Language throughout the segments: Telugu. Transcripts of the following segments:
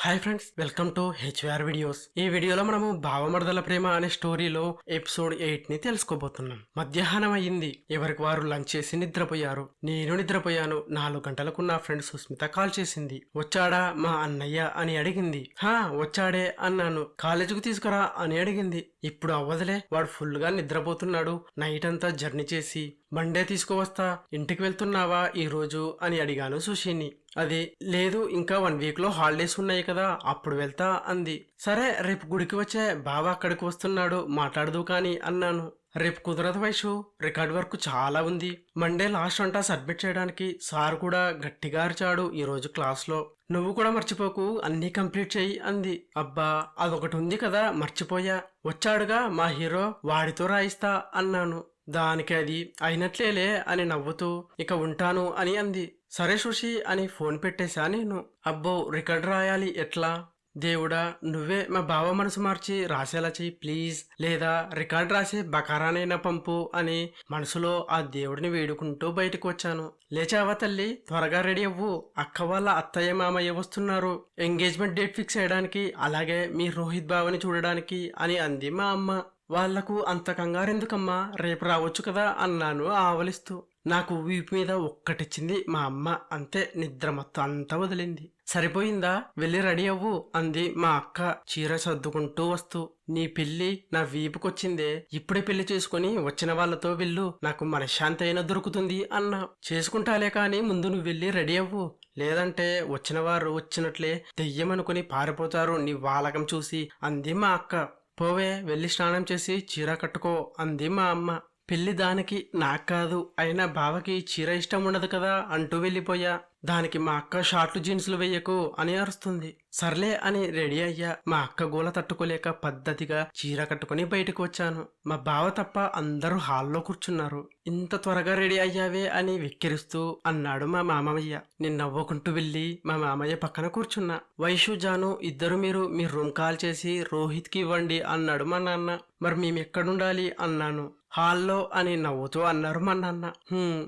Hi friends welcome to HR videos ఈ వీడియోలో మనము భావమర్దల ప్రేమ అనే స్టోరీలో ఎపిసోడ్ ఎయిట్ని తెలుసుకోబోతున్నాం. మధ్యాహ్నం అయ్యింది. ఎవరికి వారు లంచ్ చేసి నిద్రపోయారు? నేను నిద్రపోయాను. నాలుగు గంటలకు నా ఫ్రెండ్ సుస్మిత కాల్ చేసింది. వచ్చాడా మా అన్నయ్య? అని అడిగింది. హా వచ్చాడే అన్నాను. కాలేజీకి తీసుకురా అని అడిగింది. ఇప్పుడు అవ్వదులే. వాడు ఫుల్గా నిద్రపోతున్నాడు. నైట్ అంతా జర్నీ చేసి మండే తీసుకువస్తా. ఇంటికి వెళ్తున్నావా ఈ రోజు? అని అడిగాను సుషిని అది లేదు ఇంకా వన్ వీక్లో హాలిడేస్ ఉన్నాయి కదా అప్పుడు వెళ్తా అంది. సరే రేపు గుడికి వచ్చే బావ అక్కడికి వస్తున్నాడు మాట్లాడదు కానీ అన్నాను. రేపు కుదరదు వైషు రికార్డ్ వర్క్ చాలా ఉంది. మండే లాస్ట్ అంటా సబ్మిట్ చేయడానికి సార్ కూడా గట్టిగా అరిచాడు ఈరోజు క్లాస్లో. నువ్వు కూడా మర్చిపోకు అన్నీ కంప్లీట్ చేయి అంది. అబ్బా అదొకటి ఉంది కదా మర్చిపోయా. వచ్చాడుగా మా హీరో వాడితో రాయిస్తా అన్నాను. దానికి అది అయినట్లేలే అని నవ్వుతూ ఇక ఉంటాను అని అంది. సరే సుషి అని ఫోన్ పెట్టేశా నేను. అబ్బో రికార్డ్ రాయాలి ఎట్లా? దేవుడా నువ్వే మా బావ మనసు మార్చి రాసేలా చెయ్యి ప్లీజ్. లేదా రికార్డ్ రాసే బకారానైనా పంపు అని మనసులో ఆ దేవుడిని వేడుకుంటూ బయటకు వచ్చాను. లేచావా తల్లి? త్వరగా రెడీ అవ్వు. అక్క వాళ్ళ అత్తయ్య మామయ్య వస్తున్నారు. ఎంగేజ్మెంట్ డేట్ ఫిక్స్ చేయడానికి అలాగే మీ రోహిత్ బావని చూడడానికి అని అంది మా అమ్మ. వాళ్ళకు అంత కంగారెందుకమ్మా? రేపు రావచ్చు కదా అన్నాను ఆవలిస్తూ. నాకు వీపు మీద ఒక్కటిచ్చింది మా అమ్మ. అంతే నిద్ర మొత్తం అంతా వదిలింది. సరిపోయిందా? వెళ్ళి రెడీ అవ్వు అంది మా అక్క చీర సర్దుకుంటూ వస్తూ. నీ పెళ్ళి నా వీపుకొచ్చిందే. ఇప్పుడే పెళ్ళి చేసుకుని వచ్చిన వాళ్ళతో వెళ్ళు. నాకు మనశ్శాంతి అయినా దొరుకుతుంది అన్నా. చేసుకుంటాలే కానీ ముందు నువ్వు వెళ్ళి రెడీ అవ్వు. లేదంటే వచ్చిన వారు వచ్చినట్లే దెయ్యమనుకుని పారిపోతారు నీ వాలకం చూసి అంది మా అక్క. పోవే వెళ్ళి స్నానం చేసి చీర కట్టుకో అంది మా అమ్మ. పెళ్ళి దానికి నాకు కాదు అయినా బావకి చీర ఇష్టం ఉండదు కదా అంటూ వెళ్ళిపోయా. దానికి మా అక్క షార్ట్లు జీన్సులు వెయ్యకు అని అరుస్తుంది. సర్లే అని రెడీ అయ్యా. మా అక్క గోల తట్టుకోలేక పద్ధతిగా చీర కట్టుకుని బయటకు వచ్చాను. మా బావ తప్ప అందరూ హాల్లో కూర్చున్నారు. ఇంత త్వరగా రెడీ అయ్యావే అని వెక్కిరిస్తూ అన్నాడు మా మామయ్య. నేను నవ్వుకుంటూ వెళ్ళి మా మామయ్య పక్కన కూర్చున్నా. వైషు జాను ఇద్దరు మీరు మీ రూమ్ కాల్ చేసి రోహిత్కి ఇవ్వండి అన్నాడు మా నాన్న. మరి మేము ఎక్కడుండాలి అన్నాను. హాల్లో అని నవ్వుతూ అన్నారు మా నాన్న.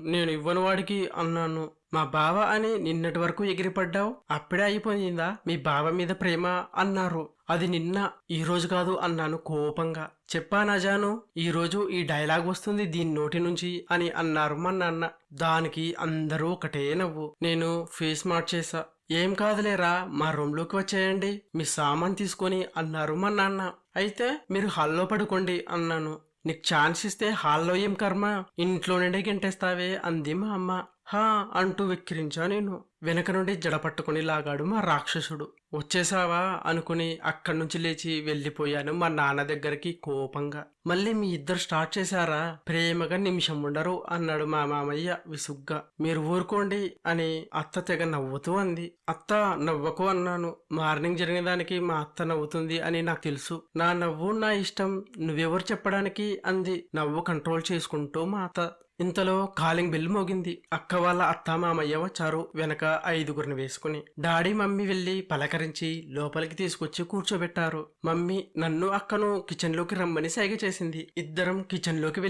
నేను ఇవ్వని వాడికి అన్నాను. మా బావ అని నిన్నటి వరకు ఎగిరిపడ్డావు. అప్పుడే అయిపోయిందా? మీ బావ మీద ప్రేమ అన్నారు. అది నిన్న ఈ రోజు కాదు అన్నాను కోపంగా. చెప్పానా జాను ఈ ఈ డైలాగ్ వస్తుంది దీని నోటి నుంచి అని అన్నారు మా నాన్న. దానికి అందరూ ఒకటే నవ్వు. నేను ఫేస్ మార్చేసా ఏం కాదులేరా మా రూమ్లోకి వచ్చేయండి. మీ సామాన్ తీసుకొని అన్నారు మా నాన్న. అయితే మీరు హాల్లో పడుకోండి అన్నాను. నీకు ఛాన్స్ ఇస్తే హాల్లో ఏం కర్మ? ఇంట్లో నుండి గెంటేస్తావే అంది మా అమ్మ. హా అంటూ వెక్కిరించా నేను వెనక నుండి జడ పట్టుకుని లాగాడు మా రాక్షసుడు. వచ్చేసావా అనుకుని అక్కడి నుంచి లేచి వెళ్ళిపోయాను మా నాన్న దగ్గరికి కోపంగా. మళ్ళీ మీ ఇద్దరు స్టార్ట్ చేశారా? ప్రేమగా నిమిషం ఉండరు అన్నాడు మా మామయ్య విసుగ్గా. మీరు ఊరుకోండి అని అత్త తెగ నవ్వుతూ అంది. అత్త నవ్వకు అన్నాను. మార్నింగ్ జరిగిన దానికి మా అత్త నవ్వుతుంది అని నాకు తెలుసు. నా నవ్వు నా ఇష్టం నువ్వెవరు చెప్పడానికి? అంది. నవ్వు కంట్రోల్ చేసుకుంటూ మా అత్త. ఇంతలో కాలింగ్ బెల్ మోగింది. అక్క వాళ్ళ అత్త మామయ్య వచ్చారు. వెనక ఐదుగురిని వేసుకుని. డాడీ మమ్మీ వెళ్ళి పలకరించి లోపలికి తీసుకొచ్చి కూర్చోబెట్టారు. మమ్మీ నన్ను అక్కను కిచెన్లోకి రమ్మని సైగ చేసింది. ఇద్దరం కిచెన్లోకి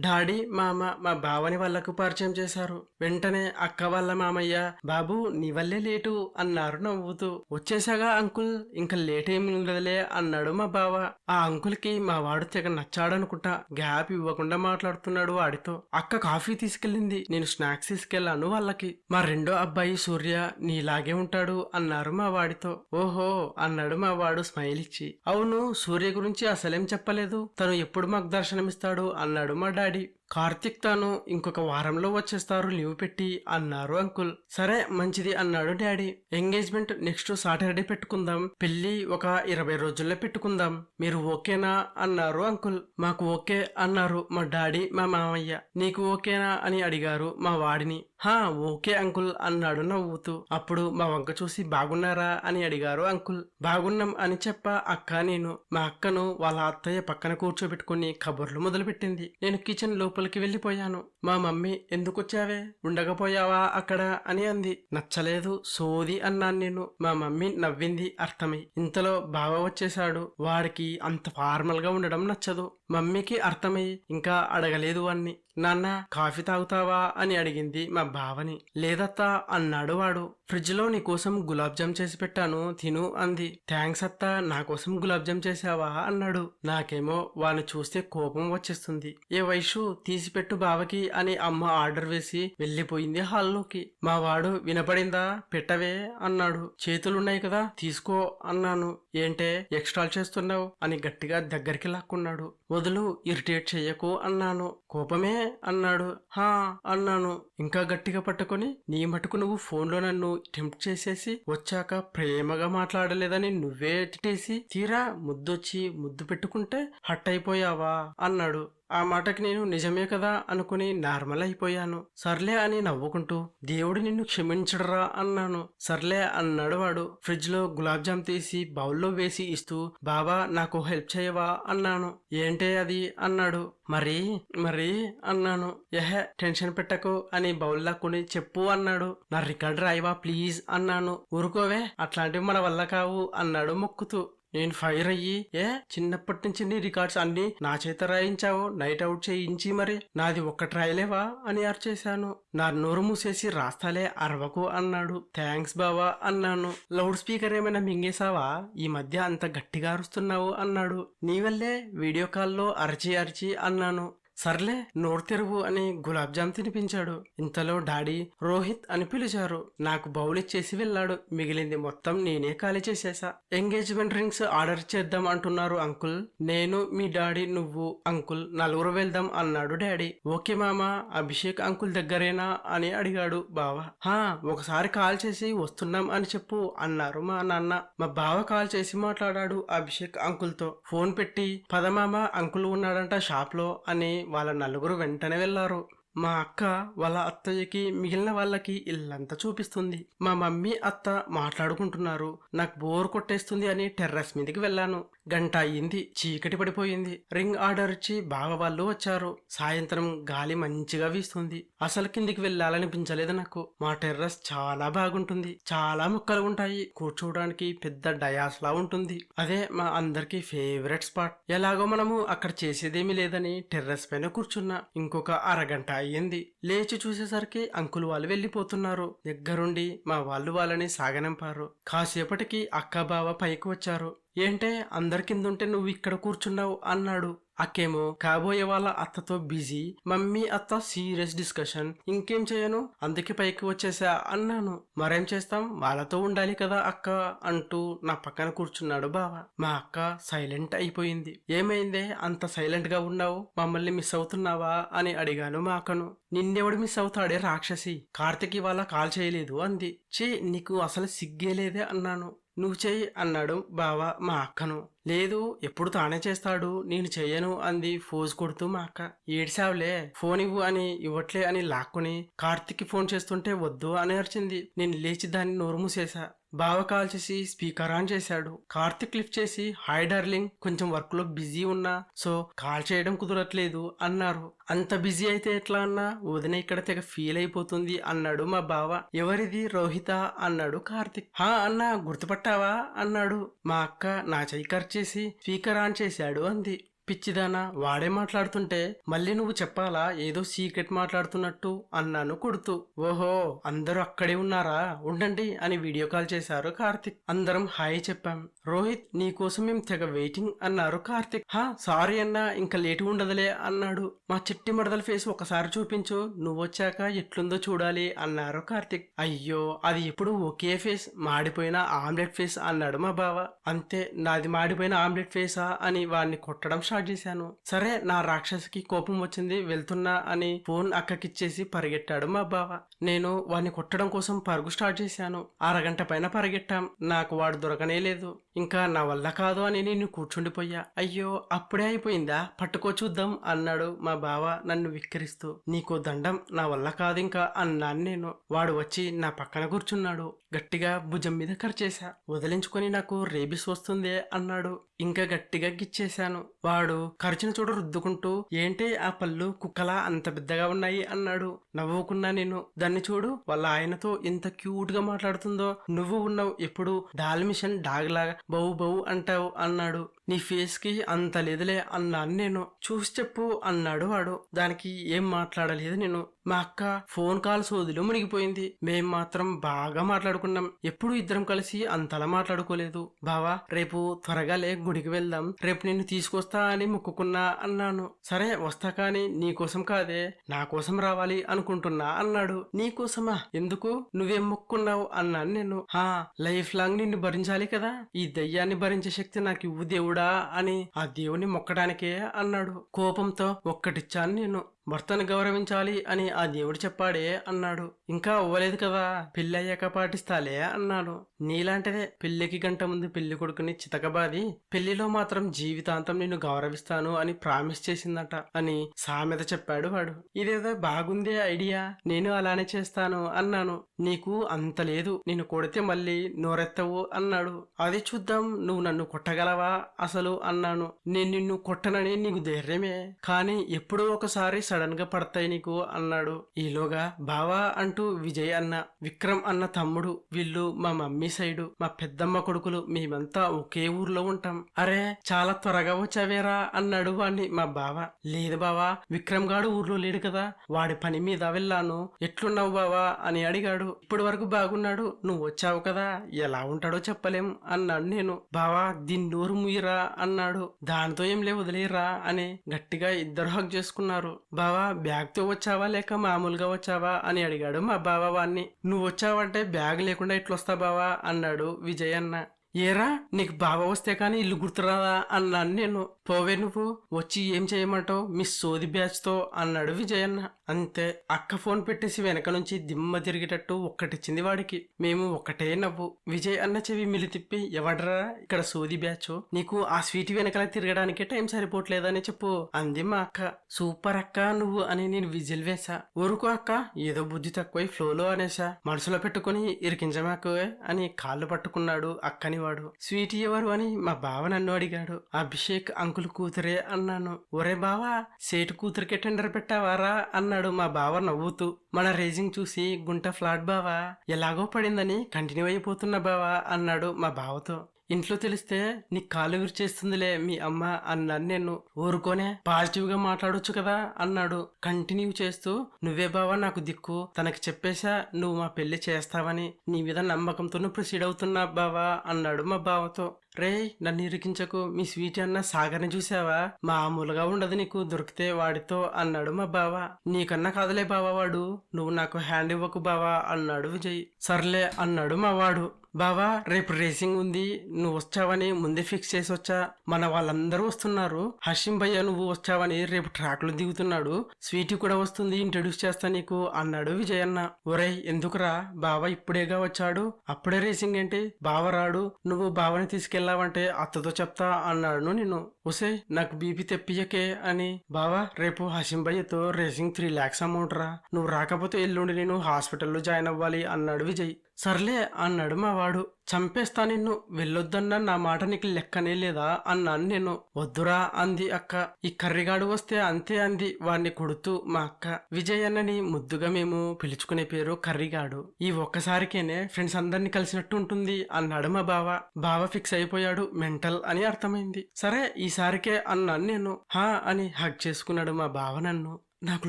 డాడీ మామ మా బావని వాళ్ళకు పరిచయం చేశారు. వెంటనే అక్క వాళ్ళ మామయ్య బాబు నీ వల్లే లేటు అన్నారు నవ్వుతూ. వచ్చేసాగా అంకుల్ ఇంకా లేట్ ఏమి ఉండదులే అన్నాడు మా బావ. ఆ అంకుల్కి మా వాడు తెగ నచ్చాడనుకుంటా. గ్యాప్ ఇవ్వకుండా మాట్లాడుతున్నాడు వాడితో. అక్క కాఫీ తీసుకెళ్ళింది. నేను స్నాక్స్ తీసుకెళ్ళాను వాళ్ళకి. మా రెండో అబ్బాయి సూర్య నీలాగే ఉంటాడు అన్నారు మా వాడితో. ఓహో అన్నాడు మా వాడు స్మైల్ ఇచ్చి. అవును సూర్య గురించి అసలేం చెప్పలేదు. తను ఎప్పుడు మాకు దర్శనమిస్తాడు అన్నాడు మా డాడీ. కార్తిక్ తాను ఇంకొక వారంలో వచ్చేస్తారు లీవ్ పెట్టి అన్నారు అంకుల్. సరే మంచిది అన్నాడు డాడీ. ఎంగేజ్మెంట్ నెక్స్ట్ సాటర్డే పెట్టుకుందాం. పెళ్ళి ఒక ఇరవై రోజుల్లో పెట్టుకుందాం. మీరు ఓకేనా? అన్నారు అంకుల్. మాకు ఓకే అన్నారు మా డాడీ మా మామయ్య. నీకు ఓకేనా? అని అడిగారు మా వాడిని. హా ఓకే అంకుల్ అన్నాడు నవ్వుతూ. అప్పుడు మా వంక చూసి బాగున్నారా? అని అడిగారు అంకుల్. బాగున్నాం అని చెప్ప అక్క నేను. మా అక్కను వాళ్ళ అత్తయ్య పక్కన కూర్చోబెట్టుకుని కబుర్లు మొదలుపెట్టింది. నేను కిచెన్ లోపలికి వెళ్ళిపోయాను. మా మమ్మీ ఎందుకొచ్చావే? ఉండకపోయావా అక్కడ? అని అంది. నచ్చలేదు సోది అన్నాను నేను. మా మమ్మీ నవ్వింది అర్థమై. ఇంతలో బావ వచ్చేశాడు. వాడికి అంత ఫార్మల్గా ఉండడం నచ్చదు. మమ్మీకి అర్థమై ఇంకా అడగలేదు అన్ని నాన్న కాఫీ తాగుతావా? అని అడిగింది మా బావని లేదత్తా అన్నాడు వాడు. ఫ్రిడ్జ్లో నీకోసం గులాబ్జామ్ చేసి పెట్టాను. తిను అంది. థ్యాంక్స్ అత్తా నా కోసం గులాబ్ చేసావా అన్నాడు. నాకేమో వాని చూస్తే కోపం వచ్చేస్తుంది. ఏ వైషు తీసిపెట్టు బావకి అని అమ్మ ఆర్డర్ వేసి వెళ్ళిపోయింది హాల్లోకి. మా వాడు వినపడిందా? పెట్టవే అన్నాడు. చేతులున్నాయి కదా తీసుకో అన్నాను. ఏంటే ఎక్స్ట్రాల్ చేస్తున్నావు? అని గట్టిగా దగ్గరికి లాక్కున్నాడు. వదులు ఇరిటేట్ చెయ్యకు అన్నాను. కోపమే? అన్నాడు. హా అన్నాను. ఇంకా గట్టిగా పట్టుకొని నీ మటుకు నువ్వు ఫోన్లో నన్ను టెంప్ట్ చేసేసి వచ్చాక ప్రేమగా మాట్లాడలేదని నువ్వే తిట్టేసి తీరా ముద్దొచ్చి ముద్దు పెట్టుకుంటే హట్ అయిపోయావా అన్నాడు. ఆ మాటకి నేను నిజమే కదా అనుకుని నార్మల్ అయిపోయాను. సర్లే అని నవ్వుకుంటూ దేవుడు నిన్ను క్షమించడరా అన్నాను. సర్లే అన్నాడు వాడు. ఫ్రిడ్జ్లో గులాబ్ జామ్ తీసి బౌల్లో వేసి ఇస్తూ బాబా నాకు హెల్ప్ చేయవా అన్నాను. ఏంటే అది? అన్నాడు. మరి మరి అన్నాను. ఎహె టెన్షన్ పెట్టకు అని బౌల్ లాక్కుని చెప్పు అన్నాడు. నా రికార్డ్ రాయవా ప్లీజ్ అన్నాను. ఊరుకోవే అట్లాంటివి మన వల్ల కావు అన్నాడు మొక్కుతూ. నేను ఫైర్ అయ్యి ఏ? చిన్నప్పటి నుంచి నీ రికార్డ్స్ అన్ని నా చేత రాయించావు నైట్ అవుట్ చేయించి మరి. నాది ఒక్క ట్రయలేవా? అని అరిచేశాను. నా నోరు మూసేసి రాస్తాలే అరవకు అన్నాడు. థ్యాంక్స్ బావా అన్నాను. లౌడ్ స్పీకర్ ఏమైనా మింగేశావా? ఈ మధ్య అంత గట్టిగా అరుస్తున్నావు అన్నాడు. నీ వల్లే వీడియో కాల్లో అరిచి అరిచి అన్నాను. సర్లే నోరు తెరువు అని గులాబ్ జామ్ తినిపించాడు. ఇంతలో డాడీ రోహిత్ అని పిలిచారు. నాకు బౌల్ ఇచ్చేసి వెళ్ళాడు. మిగిలింది మొత్తం నేనే ఖాళీ చేసేసా. ఎంగేజ్మెంట్ రింగ్స్ ఆర్డర్ చేద్దాం అంటున్నారు అంకుల్. నేను మీ డాడీ నువ్వు అంకుల్ నలుగురు వెళ్దాం అన్నాడు డాడీ. ఓకే మామ అభిషేక్ అంకుల్ దగ్గరేనా అని అడిగాడు బావ. హా ఒకసారి కాల్ చేసి వస్తున్నాం అని చెప్పు అన్నారు మా నాన్న. మా బావ కాల్ చేసి మాట్లాడాడు అభిషేక్ అంకుల్తో. ఫోన్ పెట్టి పదమామ అంకుల్ ఉన్నాడంట షాప్లో అని వాళ్ళ నలుగురు వెంటనే వెళ్ళారు మా అక్క వాళ్ళ అత్తయ్యకి మిగిలిన వాళ్ళకి ఇల్లంతా చూపిస్తుంది. మా మమ్మీ అత్త మాట్లాడుకుంటున్నారు. నాకు బోర్ కొట్టేస్తుంది అని టెర్రస్ మీదకి వెళ్ళాను. గంట అయ్యింది చీకటి పడిపోయింది. రింగ్ ఆర్డర్ ఇచ్చి బావ వాళ్ళు వచ్చారు. సాయంత్రం గాలి మంచిగా వీస్తుంది. అసలు కిందికి వెళ్ళాలనిపించలేదు నాకు. మా టెర్రస్ చాలా బాగుంటుంది. చాలా మొక్కలు ఉంటాయి. కూర్చోవడానికి పెద్ద డయాస్ లా ఉంటుంది. అదే మా అందరికి ఫేవరెట్ స్పాట్. ఎలాగో మనము అక్కడ చేసేదేమీ లేదని టెర్రస్ పైన కూర్చున్నా. ఇంకొక అరగంట అయ్యింది. లేచి చూసేసరికి అంకుల్ వాళ్ళు వెళ్ళిపోతున్నారు. దగ్గరుండి మా వాళ్ళు వాళ్ళని సాగనంపారు. కాసేపటికి అక్క బావ పైకి వచ్చారు. ఏంటే అందరి కింద ఉంటే నువ్వు ఇక్కడ కూర్చున్నావు అన్నాడు. అక్కేమో కాబోయే వాళ్ళ అత్తతో బిజీ మమ్మీ అత్త సీరియస్ డిస్కషన్ ఇంకేం చేయను? అందుకే పైకి వచ్చేసా అన్నాను. మరేం చేస్తాం? వాళ్ళతో ఉండాలి కదా అక్క అంటూ నా పక్కన కూర్చున్నాడు బావ. మా అక్క సైలెంట్ అయిపోయింది. ఏమైందే? అంత సైలెంట్గా ఉన్నావు? మమ్మల్ని మిస్ అవుతున్నావా? అని అడిగాను మా అక్కను. నిన్నెవడు మిస్ అవుతాడే రాక్షసి? కార్తిక్ ఇవాళ కాల్ చేయలేదు అంది. చే నీకు అసలు సిగ్గే లేదే అన్నాను. నువ్వు చెయ్యి అన్నాడు బావ మా అక్కను. లేదు ఎప్పుడు తానే చేస్తాడు నేను చెయ్యను అంది ఫోజ్ కొడుతూ మా అక్క. ఏడిసావులే ఫోన్ ఇవ్వు అని ఇవ్వట్లే అని లాక్కుని కార్తిక్కి ఫోన్ చేస్తుంటే వద్దు అని అరిచింది. నేను లేచి దాన్ని నోరు మూసేశా బావ కాల్ చేసి స్పీకర్ ఆన్ చేశాడు. కార్తిక్ లిఫ్ట్ చేసి హాయ్ డార్లింగ్ కొంచెం వర్క్లో బిజీ ఉన్నా సో కాల్ చేయడం కుదరట్లేదు అన్నారు. అంత బిజీ అయితే ఎట్లా అన్నా? వదిన ఇక్కడ తెగ ఫీల్ అయిపోతుంది అన్నాడు మా బావ. ఎవరిది? రోహిత అన్నాడు కార్తిక్. హా అన్నా గుర్తుపట్టావా? అన్నాడు. మా అక్క నా చెయ్యి చేసి స్పీకర్ ఆన్ చేశాడు అంది. పిచ్చిదానా వాడే మాట్లాడుతుంటే మళ్ళీ నువ్వు చెప్పాలా? ఏదో సీక్రెట్ మాట్లాడుతున్నట్టు అన్నాను కొడుతూ. ఓహో అందరూ అక్కడే ఉన్నారా? ఉండండి అని వీడియో కాల్ చేశారు కార్తిక్. అందరం హాయ్ చెప్పాం. రోహిత్ నీకోసం మేము తెగ వెయిటింగ్ అన్నారు కార్తిక్. హా సారీ అన్నా ఇంకా లేటు ఉండదులే అన్నాడు. మా చిట్టి మడదల ఫేస్ ఒకసారి చూపించు నువ్వు వచ్చాక ఎట్లుందో చూడాలి అన్నారు కార్తిక్. అయ్యో అది ఎప్పుడు ఒకే ఫేస్ మాడిపోయిన ఆమ్లెట్ ఫేస్ అన్నాడు మా బావ. అంతే నాది మాడిపోయిన ఆమ్లెట్ ఫేసా అని వాడిని కొట్టడం స్టార్ట్ స్టార్ట్ చేశాను. సరే నా రాక్షసికి కోపం వచ్చింది వెళ్తున్నా అని ఫోన్ అక్కకిచ్చేసి పరిగెట్టాడు మా బావ. నేను వాడిని కొట్టడం కోసం పరుగు స్టార్ట్ చేశాను. అరగంట పైన పరిగెట్టాం నాకు వాడు దొరకనే లేదు. ఇంకా నా వల్ల కాదు అని నేను కూర్చుండిపోయా. అయ్యో అప్పుడే అయిపోయిందా? పట్టుకో చూద్దాం అన్నాడు మా బావ నన్ను విక్కిరిస్తూ. నీకు దండం నా వల్ల కాదు ఇంకా అన్నాను నేను. వాడు వచ్చి నా పక్కన కూర్చున్నాడు. గట్టిగా భుజం మీద కరిచేశా. వదిలించుకొని నాకు రేబిస్ వస్తుందే అన్నాడు. ఇంకా గట్టిగా గిచ్చేశాను. వాడు ఖర్చును చూడ రుద్దుకుంటూ ఏంటి ఆ పళ్ళు కుక్కలా అంత పెద్దగా ఉన్నాయి? అన్నాడు. నవ్వుకున్నా నేను. దాన్ని చూడు వాళ్ళ ఆయనతో ఇంత క్యూట్గా మాట్లాడుతుందో. నువ్వు ఉన్నావు ఎప్పుడు డాల్మిషన్ డాగ్ లాగా బౌ బౌ అంటావు అన్నాడు. నీ ఫేస్కి అంత లేదులే అన్నాను నేను చూసి చెప్పు అన్నాడు వాడు. దానికి ఏం మాట్లాడలేదు నేను. మా అక్క ఫోన్ కాల్ సోదిలో మునిగిపోయింది. మేం మాత్రం బాగా మాట్లాడుకున్నాం. ఎప్పుడు ఇద్దరం కలిసి అంతలా మాట్లాడుకోలేదు. బావా రేపు త్వరగా లే గుడికి వెళ్దాం. రేపు నిన్ను తీసుకొస్తా అని మొక్కుకున్నా అన్నాను. సరే వస్తా కానీ నీకోసం కాదే. నా కోసం రావాలి అనుకుంటున్నా అన్నాడు. నీకోసమా ఎందుకు? నువ్వేం మొక్కున్నావు? అన్నాను నేను. హా లైఫ్ లాంగ్ నిన్ను భరించాలి కదా. ఈ దయ్యాన్ని భరించే శక్తి నాకు ఇవ్వు దేవుడు. అని ఆ దేవుని మొక్కడానికే అన్నాడు. కోపంతో ఒక్కటిచ్చాను నేను. భర్తను గౌరవించాలి అని ఆ దేవుడు చెప్పాడే అన్నాడు. ఇంకా అవ్వలేదు కదా పెళ్ళయ్యాక పాటిస్తాలే అన్నాడు. నీలాంటిదే పెళ్ళికి గంట ముందు పెళ్ళి కొడుకుని చితకబాది పెళ్ళిలో మాత్రం జీవితాంతం నిన్ను గౌరవిస్తాను అని ప్రామిస్ చేసిందట అని సామెత చెప్పాడు వాడు. ఇదేదో బాగుందే ఐడియా నేను అలానే చేస్తాను అన్నాను. నీకు అంత లేదు నేను కొడితే మళ్ళీ నోరెత్తవు అన్నాడు. అది చూద్దాం నువ్వు నన్ను కొట్టగలవా అసలు అన్నాను. నేను నిన్ను కొట్టనని నీకు ధైర్యమే కానీ ఎప్పుడో ఒకసారి సడన్గా పడతాయి నీకు అన్నాడు. ఈలోగా బావా అంటూ విజయ్ అన్న విక్రమ్ అన్న తమ్ముడు వీళ్ళు మా మమ్మీ సైడు మా పెద్దమ్మ కొడుకులు మేమంతా ఒకే ఊర్లో ఉంటాం. అరే చాలా త్వరగా వచ్చావేరా అన్నాడు వాణ్ణి మా బావ. లేదు బావా విక్రమ్ గాడు ఊర్లో లేడు కదా వాడి పని మీద వెళ్ళాను. ఎట్లున్నావు బావా అని అడిగాడు. ఇప్పటి వరకు బాగున్నాడు నువ్వు వచ్చావు కదా ఎలా ఉంటాడో చెప్పలేం అన్నాడు నేను. బావా దీన్ని నోరు ముయ్యరా అన్నాడు. దానితో ఏం లే వదిలేరా అని గట్టిగా ఇద్దరు హక్ చేసుకున్నారు. బావా బావా బ్యాగ్తో వచ్చావా? లేక మామూలుగా వచ్చావా? అని అడిగాడు మా బావ వాణ్ణి. నువ్వు వచ్చావంటే బ్యాగ్ లేకుండా ఇట్లొస్తా బావా? అన్నాడు విజయ్ అన్న ఏరా నీకు బావ వస్తే కానీ ఇల్లు గుర్తురాదా అన్నాను నేను. పోవే నువ్వు వచ్చి ఏం చేయమంటావు? మీ సోది బ్యాచ్తో అన్నాడు విజయన్న. అంతే అక్క ఫోన్ పెట్టేసి వెనక నుంచి దిమ్మ తిరిగేటట్టు ఒక్కటిచ్చింది వాడికి. మేము ఒకటే నవ్వు. విజయ్ అన్న చెవి మిలి తిప్పి ఎవడరా ఇక్కడ సోది బ్యాచ్? నీకు ఆ స్వీట్ వెనకాల తిరగడానికే టైం సరిపోవట్లేదని చెప్పు అంది మా అక్క. సూపర్ అక్క నువ్వు అని నేను విజిల్ వేసా ఊరుకో అక్క ఏదో బుద్ధి తక్కువై ఫ్లోలో అనేసా మనసులో పెట్టుకుని ఇరికించమాకు అని కాళ్ళు పట్టుకున్నాడు అక్కని వాడు. స్వీట్ ఎవరు అని మా బావ నన్ను అడిగాడు. అభిషేక్ అంకుల్ కూతురే అన్నాను. ఒరే బావా సేటు కూతురికే టెండర్ పెట్టావారా అన్నాడు మా బావ నవ్వుతూ. మన రేజింగ్ చూసి గుంట ఫ్లాట్ బావా ఎలాగో పడిందని కంటిన్యూ అయిపోతున్న బావా అన్నాడు మా బావతో. ఇంట్లో తెలిస్తే నీ కాలు విరిచేస్తుందిలే మీ అమ్మ అన్నాను నేను. ఊరుకోనే పాజిటివ్గా మాట్లాడొచ్చు కదా అన్నాడు. కంటిన్యూ చేస్తూ నువ్వే బావా నాకు దిక్కు. తనకి చెప్పేశా నువ్వు మా పెళ్ళి చేస్తావని. నీ మీద నమ్మకంతోనూ ప్రొసీడ్ అవుతున్నా బావా అన్నాడు మా బావతో. రే నన్ను ఇరికించకు. మీ స్వీట్ అన్న సాగర్ని చూసావా మామూలుగా ఉండదు నీకు దొరికితే వాడితో అన్నాడు మా బావ. నీకన్నా కాదులే బావా వాడు. నువ్వు నాకు హ్యాండ్ ఇవ్వకు బావా అన్నాడు విజయ్. సర్లే అన్నాడు మా వాడు. బావా రేపు రేసింగ్ ఉంది నువ్వు వచ్చావని ముందే ఫిక్స్ చేసి వచ్చా మన వాళ్ళందరూ వస్తున్నారు. హషిం భయ్య నువ్వు వచ్చావని రేపు ట్రాక్లో దిగుతున్నాడు. స్వీటీ కూడా వస్తుంది ఇంట్రడ్యూస్ చేస్తా నీకు అన్నాడు విజయ్ అన్న ఒరేయ్ ఎందుకురా? బావ ఇప్పుడేగా వచ్చాడు. అప్పుడే రేసింగ్ ఏంటి? బావ రాడు. నువ్వు బావని తీసుకెళ్ళావంటే అత్తతో చెప్తా అన్నాడు నేను ఒసే నాకు బీపీ తెప్పియకే అని. బావా రేపు హషిం భయ్యతో రేసింగ్ త్రీ లాక్స్ అమౌంట్ రా. నువ్వు రాకపోతే ఎల్లుండి నేను హాస్పిటల్లో జాయిన్ అవ్వాలి అన్నాడు విజయ్. సర్లే అన్నాడు మా వాడు చంపేస్తా నిన్ను వెళ్ళొద్దన్న నా మాట నీకు లెక్కనే లేదా? అన్నాను నేను. వద్దురా అంది అక్క. ఈ కర్రిగాడు వస్తే అంతే అంది. వాడిని కొడుతూ మా అక్క విజయ్ అన్నని ముద్దుగా మేము పిలుచుకునే పేరు కర్రిగాడు. ఈ ఒక్కసారికేనే ఫ్రెండ్స్ అందరినీ కలిసినట్టు ఉంటుంది అన్నాడు మా బావ. బావ ఫిక్స్ అయిపోయాడు మెంటల్ అని అర్థమైంది. సరే ఈసారికే అన్నాను నేను. హా అని హగ్ చేసుకున్నాడు మా బావ నన్ను. నాకు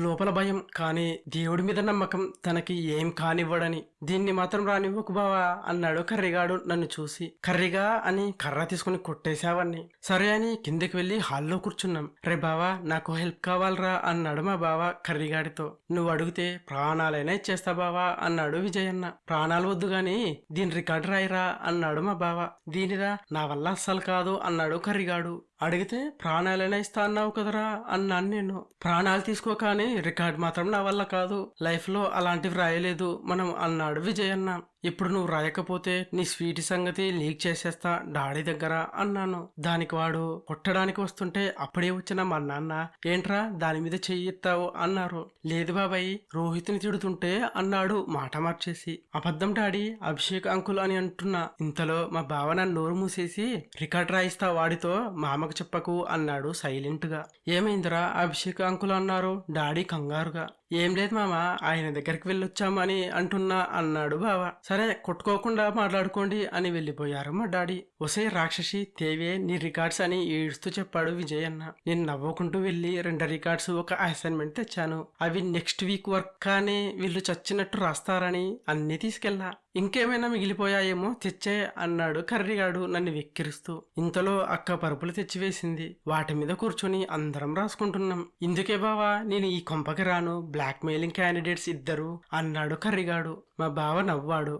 లోపల భయం కానీ దేవుడి మీద నమ్మకం తనకి ఏం కానివ్వడని. దీన్ని మాత్రం రానివ్వకు బావా అన్నాడు కర్రిగాడు నన్ను చూసి. కర్రిగా అని కర్ర తీసుకుని కొట్టేశావని సరే అని కిందకి వెళ్ళి హాల్లో కూర్చున్నాం. రే బావా నాకు హెల్ప్ కావాలరా అన్నాడు మా బావ కర్రిగాడితో. నువ్వు అడిగితే ప్రాణాలైనా ఇచ్చేస్తా బావా అన్నాడు విజయన్న. ప్రాణాలు వద్దు గాని దీని రికార్డు రాయిరా అన్నాడు మా బావ. దీనిదా నా వల్ల అస్సలు కాదు అన్నాడు కర్రిగాడు. అడిగితే ప్రాణాలైనా ఇస్తా అన్నావు కదరా అన్నాను నేను. ప్రాణాలు తీసుకో కానీ రికార్డ్ మాత్రం నా వల్ల కాదు. లైఫ్లో అలాంటివి రాయలేదు. మనం అన్నాడు విజయ్ అన్న ఇప్పుడు నువ్వు రాయకపోతే నీ స్వీట్ సంగతి లీక్ చేసేస్తా డాడీ దగ్గర అన్నాను. దానికి వాడు కొట్టడానికి వస్తుంటే అప్పుడే వచ్చిన మా నాన్న ఏంట్రా దాని మీద చెయ్యిస్తావు అన్నారు. లేదు బాబాయ్ రోహిత్ని తిడుతుంటే అన్నాడు మాట మార్చేసి. అబద్ధం డాడీ అభిషేక్ అంకుల్ అని అంటున్నా. ఇంతలో మా బావ నన్ను నోరు మూసేసి రికార్డ్ రాయిస్తా వాడితో మామకు చెప్పకు అన్నాడు సైలెంట్గా ఏమైందిరా అభిషేక్ అంకుల్ అన్నారు డాడీ కంగారుగా. ఏం లేదు మామ ఆయన దగ్గరికి వెళ్ళొచ్చామని అంటున్నా అన్నాడు బావ. సరే కొట్టుకోకుండా మాట్లాడుకోండి అని వెళ్ళిపోయారు మా డాడీ. ఒసే రాక్షసి తేవే నీ రికార్డ్స్ అని ఏడుస్తూ చెప్పాడు విజయ్ అన్న. నేను నవ్వుకుంటూ వెళ్ళి రెండు రికార్డ్స్ ఒక అసైన్మెంట్ తెచ్చాను. అవి నెక్స్ట్ వీక్ వర్క్ కానీ వీళ్ళు చచ్చినట్టు రాస్తారని అన్నీ తీసుకెళ్ళా. ఇంకేమైనా మిగిలిపోయాయేమో తెచ్చే అన్నాడు కర్రిగాడు నన్ను వెక్కిరిస్తూ. ఇంతలో అక్క పరుపులు తెచ్చివేసింది. వాటి మీద కూర్చొని అందరం రాసుకుంటున్నాం. ఇందుకే బావా నేను ఈ కొంపకి రాను. బ్లాక్ మెయిలింగ్ క్యాండిడేట్స్ ఇద్దరు అన్నాడు కర్రిగాడు. మా బావ నవ్వాడు.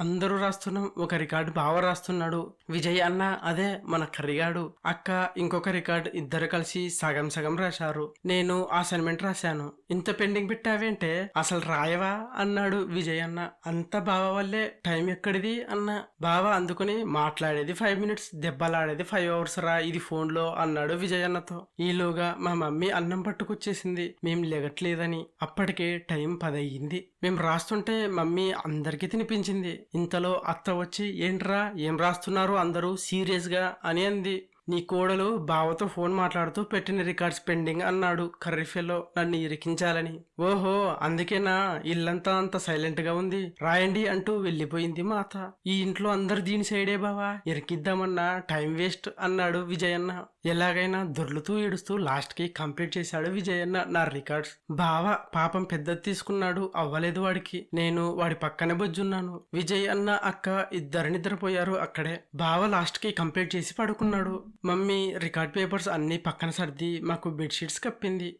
అందరూ రాస్తున్నాం ఒక రికార్డు బావ రాస్తున్నాడు. విజయ్ అన్న అదే మన కర్రీగాడు. అక్క ఇంకొక రికార్డు ఇద్దరు కలిసి సగం సగం రాశారు. నేను అసైన్మెంట్ రాశాను. ఇంత పెండింగ్ పెట్టావేంటే? అసలు రాయవా? అన్నాడు విజయ్ అన్న. అంత బావ వల్లే టైం ఎక్కడిది? అన్న. బావ అందుకుని మాట్లాడేది ఫైవ్ మినిట్స్ దెబ్బలాడేది ఫైవ్ అవర్స్ రా ఇది ఫోన్లో అన్నాడు విజయ్ అన్నతో. ఈలోగా మా మమ్మీ అన్నం పట్టుకొచ్చేసింది. మేము లెగట్లేదని. అప్పటికే టైం పదయ్యింది. మేము రాస్తుంటే మమ్మీ అందరికీ తినిపించింది. ఇంతలో అత్త వచ్చి ఏంట్రా? ఏం రాస్తున్నారు అందరూ? సీరియస్గా? అని అంది. నీ కోడలు బావతో ఫోన్ మాట్లాడుతూ పెట్టిన రికార్డ్స్ పెండింగ్ అన్నాడు కర్రీఫెలో నన్ను ఇరికించాలని. ఓహో అందుకేనా? ఇల్లంతా అంత సైలెంట్గా ఉంది. రాయండి అంటూ వెళ్ళిపోయింది మాత. ఈ ఇంట్లో అందరు దీని సైడే బావా? ఇరికిద్దామన్నా టైం వేస్ట్ అన్నాడు విజయన్న. ఎలాగైనా దొర్లుతూ ఏడుస్తూ లాస్ట్కి కంప్లీట్ చేశాడు విజయన్న నా రికార్డ్స్. బావ పాపం పెద్దది తీసుకున్నాడు అవ్వలేదు వాడికి. నేను వాడి పక్కనే బొజ్జున్నాను. విజయ్ అన్న అక్క ఇద్దరు నిద్రపోయారు అక్కడే. బావ లాస్ట్కి కంప్లీట్ చేసి పడుకున్నాడు. మమ్మీ రికార్డ్ పేపర్స్ అన్నీ పక్కన సర్ది మాకు బెడ్షీట్స్ కప్పింది.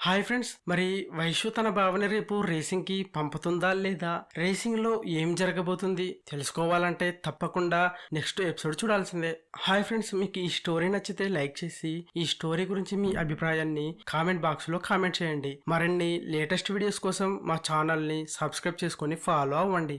హాయ్ ఫ్రెండ్స్ మరి వైషు తన భావన రేపు రేసింగ్కి పంపుతుందా లేదా? రేసింగ్లో ఏం జరగబోతుంది? తెలుసుకోవాలంటే తప్పకుండా నెక్స్ట్ ఎపిసోడ్ చూడాల్సిందే. హాయ్ ఫ్రెండ్స్ మీకు ఈ స్టోరీ నచ్చితే లైక్ చేసి ఈ స్టోరీ గురించి మీ అభిప్రాయాన్ని కామెంట్ బాక్స్లో కామెంట్ చేయండి. మరిన్ని లేటెస్ట్ వీడియోస్ కోసం మా ఛానల్ని సబ్స్క్రైబ్ చేసుకొని ఫాలో అవ్వండి.